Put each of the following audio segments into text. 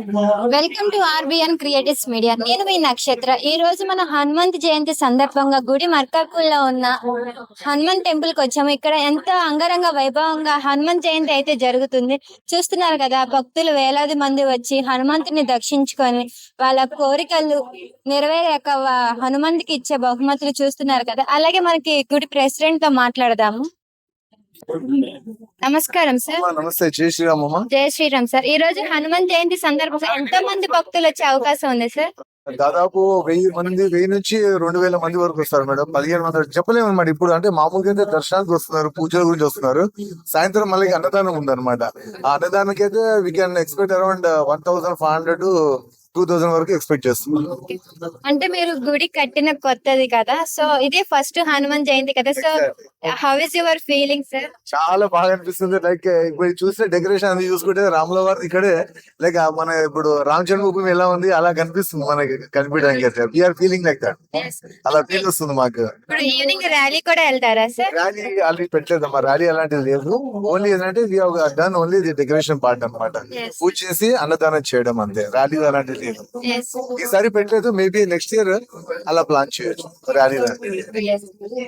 Welcome to RBN creatives media నేను మీ నక్షత్ర. ఈ రోజు మన హనుమంత్ జయంతి సందర్భంగా గుడి మర్కాపూర్లో ఉన్న హనుమంత్ టెంపుల్కి వచ్చాము. ఇక్కడ ఎంతో అంగరంగ వైభవంగా హనుమంత్ జయంతి అయితే జరుగుతుంది. చూస్తున్నారు కదా భక్తులు వేలాది మంది వచ్చి హనుమంతుని దర్శించుకొని వాళ్ళ కోరికలు నెరవేరాక వా- హనుమంతుకి ఇచ్చే బహుమతులు చూస్తున్నారు కదా. అలాగే మనకి గుడి ప్రెసిడెంట్తో మాట్లాడదాము. నమస్కారం సార్. నమస్తే. జై శ్రీరామ్ జై శ్రీరామ్ సార్. ఈ రోజు హనుమాన్ జయంతి సందర్భంగా ఎంతో మంది భక్తులు వచ్చే అవకాశం ఉంది సార్? దాదాపు వెయ్యి మంది వెయ్యి నుంచి రెండు వేల మంది వరకు వస్తారు మేడం. పదిహేను మంది చెప్పలేము అనమాట ఇప్పుడు అంటే మామూలుగా అయితే దర్శనానికి వస్తున్నారు పూజల గురించి వస్తున్నారు. సాయంత్రం మళ్ళీ అన్నదానం ఉందన్నమాట. ఆ అన్నదానానికి అయితే we can expect around one thousand five hundred two thousand వరకు ఎక్స్పెక్ట్ చేస్తున్నాం. అంటే మీరు గుడి కట్టిన కొత్తది కదా. సో ఇదే ఫస్ట్ హనుమాన్ జయంతి కదా. So how is your feeling sir చాలా బాగా అనిపిస్తుంది. లైక్ ఇప్పుడు చూస్తే డెకరేషన్ అది చూసుకుంటే రాముల వారి ఇక్కడే లైక్ మన ఇప్పుడు రామ్ జన్మభూమి ఎలా ఉంది అలా కనిపిస్తుంది మనకి కనిపించడానికి వీఆర్ ఫీలింగ్ లైక్ దట్ అలా ఫీల్ వస్తుంది మాకు. ఇప్పుడు ఈవినింగ్ ర్యాలీ కూడా వెళ్తారా సార్ ర్యాలీ ఆల్రెడీ పెట్టలేదమ్మా. ర్యాలీ అలాంటిది లేదు. ఓన్లీ ఏంటంటే we done only the decoration part అన్నమాట. Yes. పూజ చేసి అన్నదానం చేయడం అంతే. ర్యాలీ అలాంటిది లేదు. ఈసారి పెట్టలేదు. మేబీ నెక్స్ట్ ఇయర్ అలా ప్లాన్ చేయొచ్చు. Rally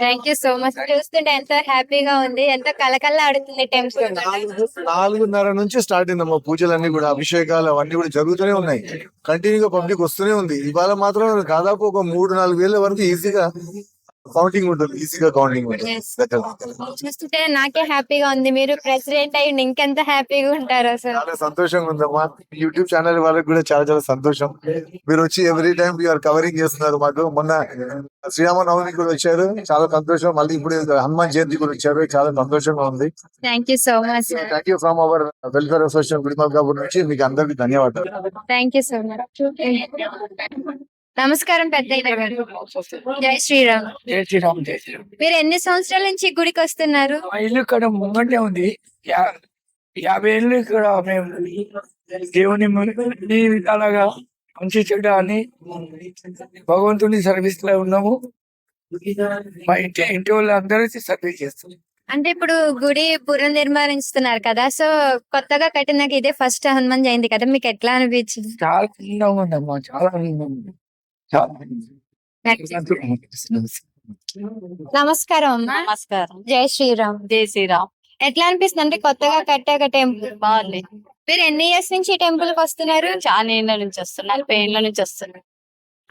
thank you so much చూస్తుంటే ఎంత హ్యాపీగా ఉంది ఎంత కలకల్లా ఆడుతుంది టెంపుల్. నాలుగున్నర నుంచి స్టార్ట్ అయిందమ్మా పూజలన్నీ కూడా అభిషేకాలు అవన్నీ కూడా జరుగుతూనే ఉన్నాయి. కంటిన్యూగా పబ్లిక్ వస్తూనే ఉంది. ఇవాళ మాత్రం దాదాపు ఒక మూడు నాలుగు వేల వరకు ఈజీగా కౌంటింగ్ ఉంటుంది ఈజీగా కౌంటింగ్. చూస్తుంటే నాకే హ్యాపీగా ఉంది. మీరు ప్రెసిడెంట్ అయ్యి ఇంకెంత హ్యాపీగా ఉంటారు అసలు. చాలా సంతోషంగా ఉందమ్మా యూట్యూబ్ ఛానల్ వాళ్ళకి కూడా చాలా చాలా సంతోషం. మీరు వచ్చి ఎవ్రీ టైం యూఆర్ కవరింగ్ చేస్తున్నారు మాకు. మొన్న శ్రీరామ నవమి కూడా వచ్చారు. చాలా సంతోషం. మళ్ళీ ఇప్పుడు హనుమాన్ జయంతి కూడా వచ్చారు. చాలా సంతోషంగా ఉంది. Thank you so much sir thank you from our welfare association Gudimalkapur నుంచి. మీకు అందరికి ధన్యవాదాలు. థ్యాంక్ యూ సో మచ్ నమస్కారం పెద్దయ్య గారు జై శ్రీరామ్. జై శ్రీరామ్. జై శ్రీరామ్ మీరు ఎన్ని సంవత్సరాల నుంచి ఈ గుడికి వస్తున్నారు? మా ఇల్లు ఇక్కడ ముంగంటే ఉంది. యా- యాభై ఏళ్ళు ఇక్కడ మేము దేవుని అన్ని విధాలుగా మంచి చెడ్డ అని భగవంతుని సర్వీస్లో ఉన్నాము. మా ఇంటి ఇంటి వాళ్ళు అందరూ సర్వీస్ చేస్తాం. అంటే ఇప్పుడు గుడి పునర్నిర్మాణిస్తున్నారు కదా సో కొత్తగా కట్టినాక ఇదే ఫస్ట్ హనుమాన్ జయంతి కదా మీకు ఎట్లా అనిపించింది? చాలా ఆనందంగా ఉందమ్మా చాలా ఆనందంగా ఉంది. నమస్కారం. అమ్మా నమస్కారం. జై శ్రీరామ్. జై శ్రీరామ్. ఎట్లా అనిపిస్తుంది అంటే కొత్తగా కట్టాక టెంపుల్. బాగుంది. మీరు ఎన్ని ఇయర్స్ నుంచి టెంపుల్కి వస్తున్నారు? చాలా ఏళ్ళ నుంచి వస్తున్నారు పేర్ల నుంచి వస్తున్నారు.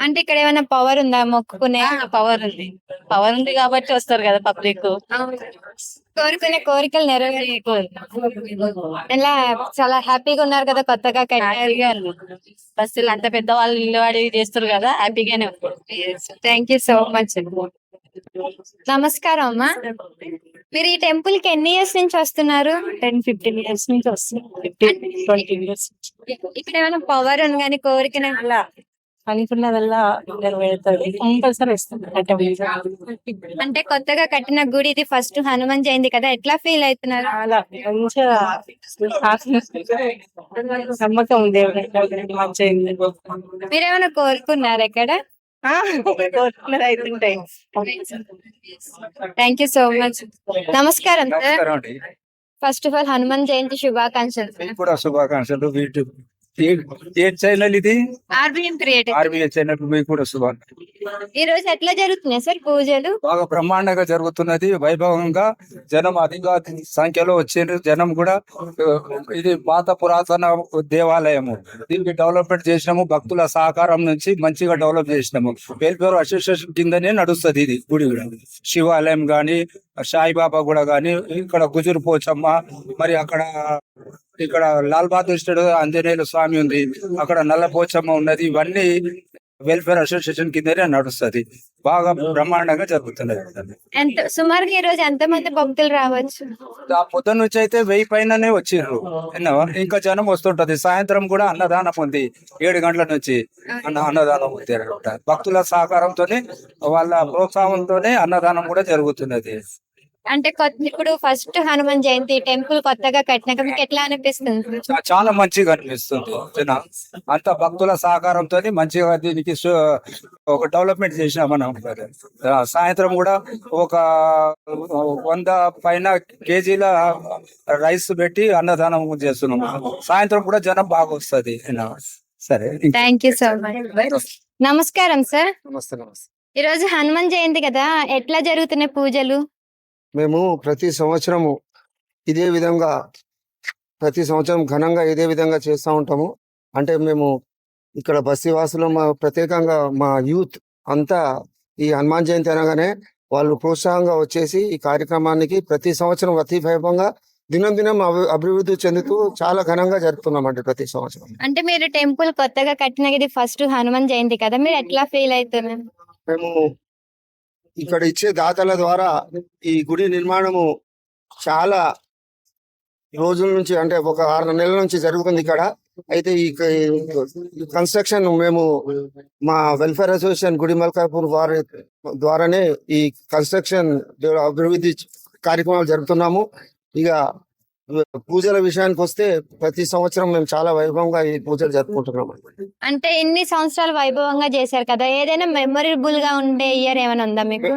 అంటే ఇక్కడ ఏమైనా పవర్ ఉందా? మొక్కుకునే పవర్ ఉంది. పవర్ ఉంది కాబట్టి వస్తారు కదా పబ్లిక్ కోరుకునే కోరికలు నెరవేరే ఇలా చాలా హ్యాపీగా ఉన్నారు కదా కొత్తగా బస్సులు అంత పెద్ద వాళ్ళు ఇల్లు వాడి చేస్తారు కదా హ్యాపీగానే థ్యాంక్ యూ సో మచ్ నమస్కారం అమ్మా. మీరు ఈ టెంపుల్కి ఎన్ని ఇయర్స్ నుంచి వస్తున్నారు? టెన్ ఫిఫ్టీన్ ఇయర్స్ నుంచి వస్తున్నారు ఇక్కడ ఏమైనా పవర్ ఉంది కానీ కోరిక అలా. అనుకున్నదల్లా నెరవేరుతుంది కంపల్సరీ ఇస్తారు అంటే కొత్తగా కట్టిన గుడి ఇది ఫస్ట్ హనుమాన్ జయంతి కదా ఎట్లా ఫీల్ అవుతున్నారు? మంచిగా నమ్మకం ఉంది మీరేమైనా కోరుకున్నారు ఇక్కడ? థ్యాంక్ యూ సో మచ్ నమస్కారం sir first of all Hanuman Jayanti శుభాకాంక్షలు. కూడా శుభాకాంక్షలు. ఏ- ఏ ఛానల్ ఇది ఆర్బిఎం క్రియేటివ్ ఆర్బీఐ ఛానల్ మీకు కూడా శుభాకాంక్షలు ఈ రోజు ఎట్లా జరుగుతున్నాయి సార్ పూజలు? బాగా బ్రహ్మాండంగా జరుగుతున్నది. వైభవంగా జనం అధిక సంఖ్యలో వచ్చారు జనం కూడా ఇది పాత పురాతన దేవాలయము. దీనికి డెవలప్మెంట్ చేసినాము. భక్తుల సహకారం నుంచి మంచిగా డెవలప్ చేసినాము. వెల్ఫేర్ అసోసియేషన్ కిందనే నడుస్తుంది ఇది గుడి కూడా. శివాలయం గాని సాయిబాబా కూడా గాని ఇక్కడ గుజురు పోచమ్మ మరి అక్కడ ఇక్కడ లాల్ బహదూర్ ఆంజనేయుల స్వామి ఉంది. అక్కడ నల్ల పోచమ్మ ఉన్నది. ఇవన్నీ వెల్ఫేర్ అసోసియేషన్ కిందనే నడుస్తుంది. బాగా బ్రహ్మాండంగా జరుగుతున్నది ఎంత సుమారుగా ఈ రోజు ఎంత మంది భక్తులు రావచ్చు? ఆ పొద్దున్న నుంచి అయితే వెయ్యి పైననే వచ్చిర్రు? ఇంకా జనం వస్తుంటది. సాయంత్రం కూడా అన్నదానం ఉంది. ఏడు గంటల నుంచి అన్న అన్నదానం ఉంది భక్తుల సహకారంతోనే వాళ్ళ ప్రోత్సాహంతోనే అన్నదానం కూడా జరుగుతున్నది. అంటే కొత్త ఇప్పుడు ఫస్ట్ హనుమాన్ జయంతి టెంపుల్ కొత్తగా కట్టినాక మీకు ఎట్లా అనిపిస్తుంది? చాలా మంచిగా అనిపిస్తుంది జన. అంత భక్తుల సహకారంతో మంచిగా దీనికి ఒక డెవలప్మెంట్ చేసినాం మనం సాయంత్రం కూడా ఒక వంద పైన కేజీల రైస్ పెట్టి అన్నదానం చేస్తున్నాం. సాయంత్రం కూడా జనం బాగా వస్తుంది సరే థ్యాంక్ యూ సో మచ్ నమస్కారం సార్. నమస్తే నమస్తే. ఈ రోజు హనుమాన్ జయంతి కదా ఎట్లా జరుగుతున్నాయి పూజలు? మేము ప్రతి సంవత్సరము ఇదే విధంగా ప్రతి సంవత్సరం ఘనంగా ఇదే విధంగా చేస్తూ ఉంటాము. అంటే మేము ఇక్కడ బస్తీవాసులు మా ప్రత్యేకంగా మా యూత్ అంతా ఈ హనుమాన్ జయంతి అనగానే వాళ్ళు ప్రోత్సాహంగా వచ్చేసి ఈ కార్యక్రమానికి ప్రతి సంవత్సరం అతి వైభవంగా దినం దినం అభి- అభివృద్ధి చెందుతూ చాలా ఘనంగా జరుపుతున్నామండి ప్రతి సంవత్సరం. అంటే మీరు టెంపుల్ కొత్తగా కట్టిన ఇది ఫస్ట్ హనుమాన్ జయంతి కదా మీరు ఎట్లా ఫీల్ అవుతున్నారు? మేము ఇక్కడ ఇచ్చే దాతల ద్వారా ఈ గుడి నిర్మాణము చాలా రోజుల నుంచి అంటే ఒక ఆరు నెలల నుంచి జరుగుతుంది ఇక్కడ. అయితే ఈ కన్స్ట్రక్షన్ మేము మా వెల్ఫేర్ అసోసియేషన్ గుడి మల్కాపూర్ వారి ద్వారానే ఈ కన్స్ట్రక్షన్ అభివృద్ధి కార్యక్రమాలు జరుపుతున్నాము. ఇక పూజల విషయానికి వస్తే ప్రతి సంవత్సరం మేము చాలా వైభవంగా ఈ పూజలు జరుపుకుంటున్నాము అంటే ఇన్ని సంవత్సరాలు వైభవంగా చేశారు కదా? ఏదైనా మెమొరబుల్గా ఉండే ఇయర్ ఏమైనా ఉందా మీకు?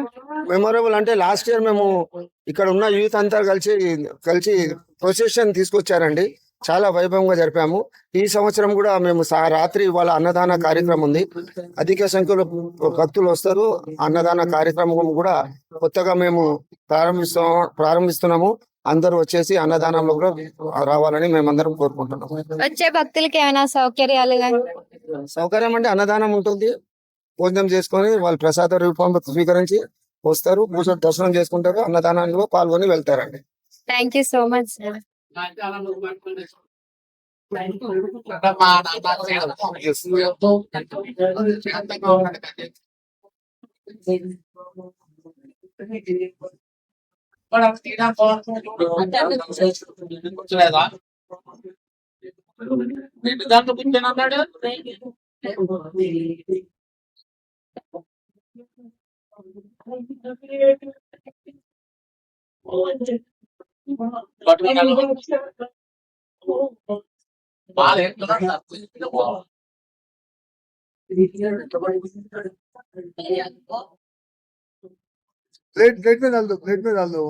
మెమొరబుల్ అంటే లాస్ట్ ఇయర్ మేము ఇక్కడ ఉన్న యూత్ అంతా కలిసి కలిసి ప్రొసెషన్ తీసుకొచ్చారండి. చాలా వైభవంగా జరిపాము. ఈ సంవత్సరం కూడా మేము రాత్రి ఇవాళ అన్నదాన కార్యక్రమం ఉంది. అధిక సంఖ్యలో భక్తులు వస్తారు. అన్నదాన కార్యక్రమం కూడా కొత్తగా మేము ప్రారంభిస్తాం ప్రారంభిస్తున్నాము. అందరూ వచ్చేసి అన్నదానంలో కూడా రావాలని మేమందరం కోరుకుంటున్నాం. వచ్చే భక్తులకి ఏమైనా సౌకర్యాలు? సౌకర్యం అంటే అన్నదానం ఉంటుంది. భోజనం చేసుకొని వాళ్ళు ప్రసాద రూపంలో స్వీకరించి వస్తారు. పూజ దర్శనం చేసుకుంటారు. అన్నదానంలో పాల్గొని వెళ్తారండి. Thank you so much sir దాంట్లో కూర్చొని అన్నాడు బాగా ప్లేట్ ప్లేట్ మీద వెళ్దాం ప్లేట్ మీద వెళ్దాం.